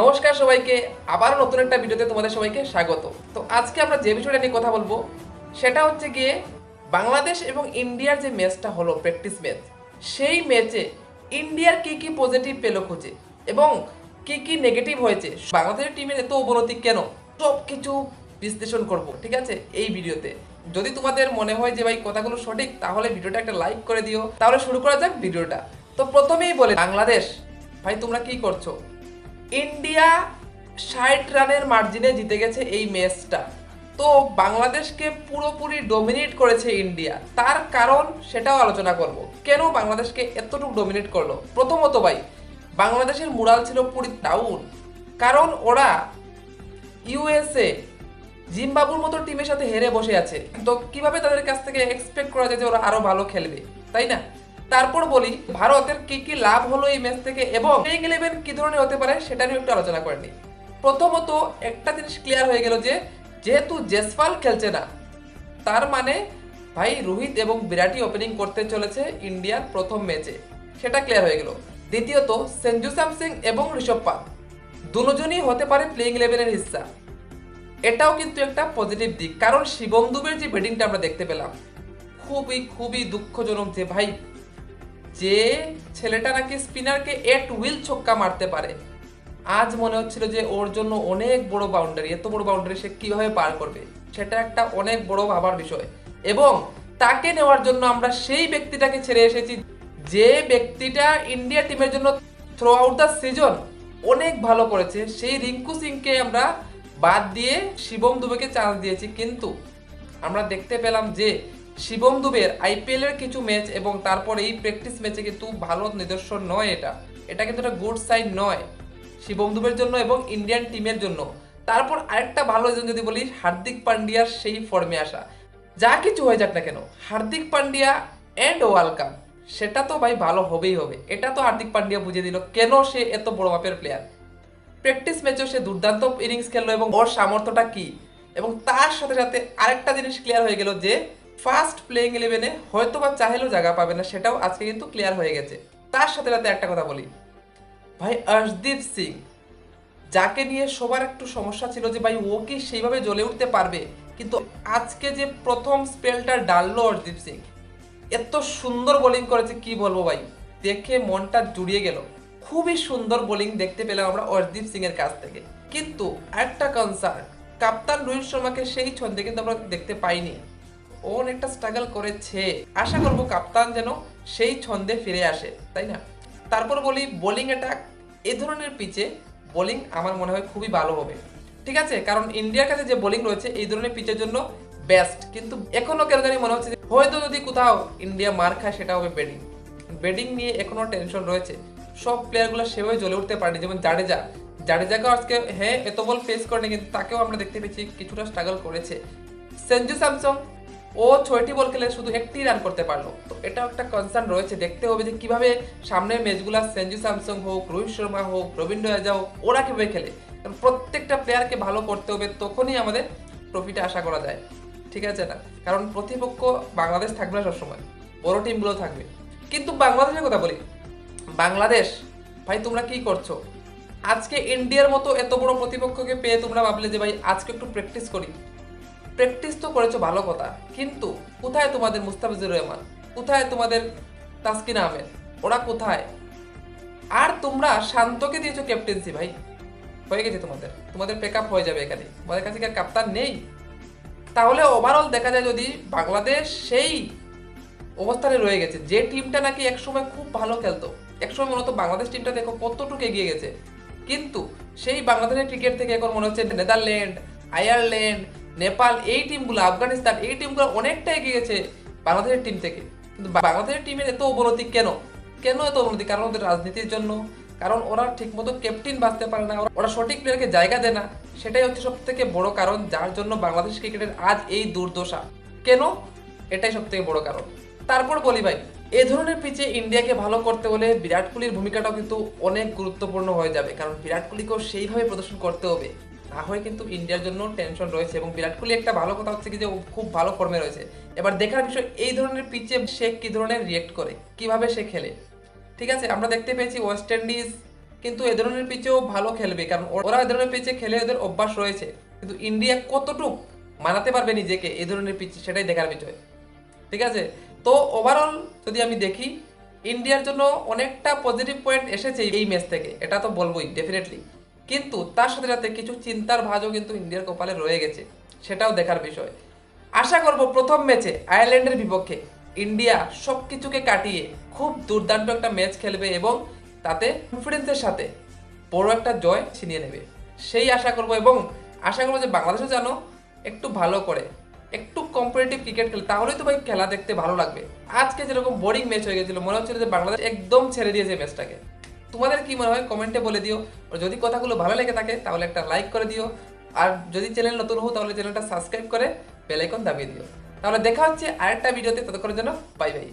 নমস্কার সবাইকে, আবার নতুন একটা ভিডিওতে তোমাদের সবাইকে স্বাগত। তো আজকে আমরা যে বিষয়টা নিয়ে কথা বলব, সেটা হচ্ছে গিয়ে বাংলাদেশ এবং ইন্ডিয়ার যে ম্যাচটা হলো প্র্যাকটিস ম্যাচ সেই ম্যাচে ইন্ডিয়ার কি কি পজিটিভ পেল খুঁজে এবং কি কি নেগেটিভ হয়েছে, বাংলাদেশের টিমের এত অবনতি কেন সব কিছু বিশ্লেষণ করব, ঠিক আছে? এই ভিডিওতে। যদি তোমাদের মনে হয় যে ভাই কথাগুলো সঠিক, তাহলে ভিডিওটা একটা লাইক করে দিও। তাহলে শুরু করা যাক ভিডিওটা। তো প্রথমেই বলে, বাংলাদেশ, ভাই তোমরা কি করছ? ইন্ডিয়া ষাট রানের মার্জিনে জিতে গেছে এই ম্যাচটা। তো বাংলাদেশকে পুরোপুরি ডোমিনেট করেছে ইন্ডিয়া। তার কারণ সেটাও আলোচনা করব। কেন বাংলাদেশকে এতটুকু ডোমিনেট করল? প্রথমত ভাই, বাংলাদেশের মুরাল ছিল পুরি টাউন। কারণ ওরা ইউএসএ জিম্বাবুর মতো টিমের সাথে হেরে বসে আছে। তো কীভাবে তাদের কাছ থেকে এক্সপেক্ট করা যায় যে ওরা আরও ভালো খেলবে? তাই না? তারপর বলি, ভারতের কি কি লাভ হলো এই ম্যাচ থেকে এবং প্লেইং ইলেভেন কি ধরনের হতে পারে সেটা নিয়ে একটু আলোচনা করে নিই। প্রথমত একটা জিনিস ক্লিয়ার হয়ে গেল যে, যেহেতু জেসপাল খেলছে না, তার মানে ভাই রোহিত এবং বিরাটই ওপেনিং করতে চলেছে ইন্ডিয়ার প্রথম ম্যাচে সেটা ক্লিয়ার হয়ে গেল। দ্বিতীয়ত, সেঞ্জু স্যামসিং এবং ঋষভ পান্ত দুজনই হতে পারে প্লেইং ইলেভেনের হিস্সা। এটাও কিন্তু একটা পজিটিভ দিক, কারণ শিবম দুবের যে ব্যাটিংটা আমরা দেখতে পেলাম, খুবই খুবই দুঃখজনক যে ভাই যে ছেলেটা নাকি স্পিনারকে এট উইল ছক্কা মারতে পারে। আজ মনে হচ্ছিল যে ওর জন্য অনেক বড় বাউন্ডারি এত বড় বাউন্ডারি সে কীভাবে পার করবে? সেটা একটা অনেক বড় ভাবার বিষয়। এবং তাকে নেওয়ার জন্য আমরা সেই ব্যক্তিটাকে ছেড়ে এসেছি, যে ব্যক্তিটা ইন্ডিয়া টিমের জন্য থ্রু আউট দ্য সিজন অনেক ভালো করেছে। সেই রিঙ্কু সিংকে আমরা বাদ দিয়ে শিবম দুবেকে চান্স দিয়েছি। কিন্তু আমরা দেখতে পেলাম যে শিবম দুবের আইপিএল এর কিছু ম্যাচ এবং তারপর এই প্র্যাকটিস ম্যাচে কিন্তু ভালো নিদর্শন নয় এটা। এটা কিন্তু একটা গুড সাইন নয় শিবম দুবের জন্য এবং ইন্ডিয়ান টিমের জন্য। তারপর আরেকটা ভালো জন যদি বলি, হার্দিক পান্ডিয়ার সেই ফর্মে আসা। যা কিছু হয়ে যাক না কেন, Hardik Pandya and world cup সেটা তো ভাই ভালো হবেই হবে। এটা তো হার্দিক পান্ডিয়া বুঝিয়ে দিল, কেন সে এত বড় মাপের প্লেয়ার প্র্যাকটিস ম্যাচেও সে দুর্দান্ত ইনিংস খেললো এবং ওর সামর্থ্যটা কি? এবং তার সাথে সাথে আরেকটা জিনিস ক্লিয়ার হয়ে গেল যে ফার্স্ট প্লেইং ইলেভেনে হয়তো বা চাইলেও জায়গা পাবে না, সেটাও আজকে কিন্তু ক্লিয়ার হয়ে গেছে। তার সাথে সাথে একটা কথা বলি। ভাই, অর্শদীপ সিং, যাকে নিয়ে সবার একটু সমস্যা ছিল যে ভাই, ও কি সেইভাবে জ্বলে উঠতে পারবে? কিন্তু আজকে যে প্রথম স্পেলটা ডাললো অর্শদীপ সিং, এত সুন্দর বোলিং করেছে, কি বলব ভাই? দেখে মনটা জুড়িয়ে গেল। খুবই সুন্দর বোলিং দেখতে পেলাম আমরা অর্শদীপ সিং এর কাছ থেকে। কিন্তু একটা কনসার্ন কাপ্তান রোহিত শর্মাকে সেই ছন্দে কিন্তু আমরা দেখতে পাইনি। অনেকটা স্ট্রাগল করেছে। আশা করব কাপ্তান যেন সেই ছন্দে ফিরে আসে, তাই না? তারপর বলি বোলিং অ্যাটাক এই ধরনের পিচে বোলিং আমার মনে হয় খুবই ভালো হবে। ঠিক আছে? কারণ ইন্ডিয়ার কাছে যে বোলিং রয়েছে, এই ধরনের পিচের জন্য বেস্ট কিন্তু এখনও কেন জানি মনে হচ্ছে হয়তো যদি কোথাও ইন্ডিয়া মার খায় সেটা হবে ব্যাটিং ব্যাটিং নিয়ে এখনও টেনশন রয়েছে। সব প্লেয়ারগুলো সেভাবে জ্বলে উঠতে পারেনি। যেমন জাডেজা। জাডেজাকেও আজকে হ্যাঁ এত বল ফেস করেনি, কিন্তু তাকেও আমরা দেখতে পেয়েছি, কিছুটা স্ট্রাগল করেছে। সেঞ্জু স্যামসং ও ছয়টি বল খেলে শুধু একটি রান করতে পারল। তো এটাও একটা কনসার্ন রয়েছে। দেখতে হবে যে কীভাবে সামনের ম্যাচগুলো সেঞ্জু স্যামসং হোক, রোহিত শর্মা হোক, রবীন্দ্র রাজা হোক, ওরা কীভাবে খেলে? কারণ প্রত্যেকটা প্লেয়ারকে ভালো করতে হবে তখনই আমাদের ট্রফিটা আশা করা যায়। ঠিক আছে না? কারণ প্রতিপক্ষ বাংলাদেশ থাকবে না সবসময়। বড় টিমগুলো থাকবে। কিন্তু বাংলাদেশের কথা বলি। বাংলাদেশ, ভাই, তোমরা কি করছ? আজকে ইন্ডিয়ার মতো এত বড় প্রতিপক্ষকে পেয়ে তোমরা ভাবলে যে, ভাই, আজকে একটু প্র্যাকটিস করি। প্র্যাকটিস তো করেছ, ভালো কথা। কিন্তু কোথায় তোমাদের মুস্তাফিজুর রহমান? কোথায় তোমাদের তাসকিন আহমেদ? ওরা কোথায়? আর তোমরা শান্তকে দিয়েছ ক্যাপ্টেন্সি ভাই। হয়ে গেছে তোমাদের। তোমাদের পেক আপ হয়ে যাবে এখানে। তোমাদের কাছে কি আর কাপ্তান নেই? তাহলে ওভারঅল দেখা যায় যদি বাংলাদেশ সেই অবস্থানে রয়ে গেছে, যে টিমটা নাকি একসময় খুব ভালো খেলতো। একসময় মূলত বাংলাদেশ টিমটা দেখো কতটুকু এগিয়ে গেছে। কিন্তু সেই বাংলাদেশের ক্রিকেট থেকে এখন মনে হচ্ছে নেদারল্যান্ড, আয়ারল্যান্ড নেপাল এই টিমগুলো আফগানিস্তান এই টিমগুলো অনেকটা এগিয়ে গেছে বাংলাদেশের টিম থেকে। কিন্তু বাংলাদেশের টিমের এত অবনতি কেন? কেন এত অবনতি? কারণ ওদের রাজনীতির জন্য। কারণ ওরা ঠিকমতো ক্যাপ্টেন বাঁচতে পারে না, ওরা সঠিক প্লেয়ারকে জায়গা দেয় না। সেটাই হচ্ছে সব থেকে বড় কারণ, যার জন্য বাংলাদেশ ক্রিকেটের আজ এই দুর্দশা। কেন? এটাই সব থেকে বড় কারণ। তারপর বলি ভাই, এ ধরনের পিচে ইন্ডিয়াকে ভালো করতে হলে বিরাট কোহলির ভূমিকাটাও কিন্তু অনেক গুরুত্বপূর্ণ হয়ে যাবে। কারণ বিরাট কোহলিকেও সেইভাবে প্রদর্শন করতে হবে। হয় কিন্তু ইন্ডিয়ার জন্য টেনশন রয়েছে এবং বিরাট কোহলি একটা ভালো কথা হচ্ছে কি যে খুব ভালো ফর্মে রয়েছে। এবার দেখার বিষয়, এই ধরনের পিচে সে কি ধরনের রিয়েক্ট করে? কীভাবে সে খেলে? ঠিক আছে, আমরা দেখতে পেয়েছি ওয়েস্ট ইন্ডিজ কিন্তু এ ধরনের পিচেও ভালো খেলবে, কারণ ওরা এ ধরনের পিচে খেলে ওদের অভ্যাস রয়েছে। কিন্তু ইন্ডিয়া কতটুক মানাতে পারবে নিজেকে এই ধরনের পিচ সেটাই দেখার বিষয়। ঠিক আছে, তো ওভারঅল যদি আমি দেখি ইন্ডিয়ার জন্য অনেকটা পজিটিভ পয়েন্ট এসেছে এই ম্যাচ থেকে, এটা তো বলবোই ডেফিনেটলি কিন্তু তার সাথে সাথে কিছু চিন্তার ভাজও কিন্তু ইন্ডিয়ার কপালে রয়ে গেছে, সেটাও দেখার বিষয়। আশা করব প্রথম ম্যাচে আয়ারল্যান্ডের বিপক্ষে ইন্ডিয়া সব কিছুকে কাটিয়ে খুব দুর্দান্ত একটা ম্যাচ খেলবে এবং তাতে কনফিডেন্সের সাথে বড় একটা জয় ছিনিয়ে নেবে। সেই আশা করব এবং আশা করব যে বাংলাদেশও যেন একটু ভালো করে, একটু কম্পিটিটিভ ক্রিকেট খেলে, তাহলেই তো ভাই খেলা দেখতে ভালো লাগবে। আজকে যেরকম বোরিং ম্যাচ হয়ে গেছিল, মনে হচ্ছিল যে বাংলাদেশ একদম ছেড়ে দিয়েছে ম্যাচটাকে তোমাদের কি মনে হয়? কমেন্টে বলে দিও। যদি কথাগুলো ভালো লেগে থাকে, তাহলে একটা লাইক করে দিও। আর যদি চ্যানেল নতুন হও, তাহলে চ্যানেলটা সাবস্ক্রাইব করে বেল আইকন দাবিয়ে দিও। তাহলে দেখা হচ্ছে আরেকটা ভিডিওতে ততক্ষণের জন্য বাই বাই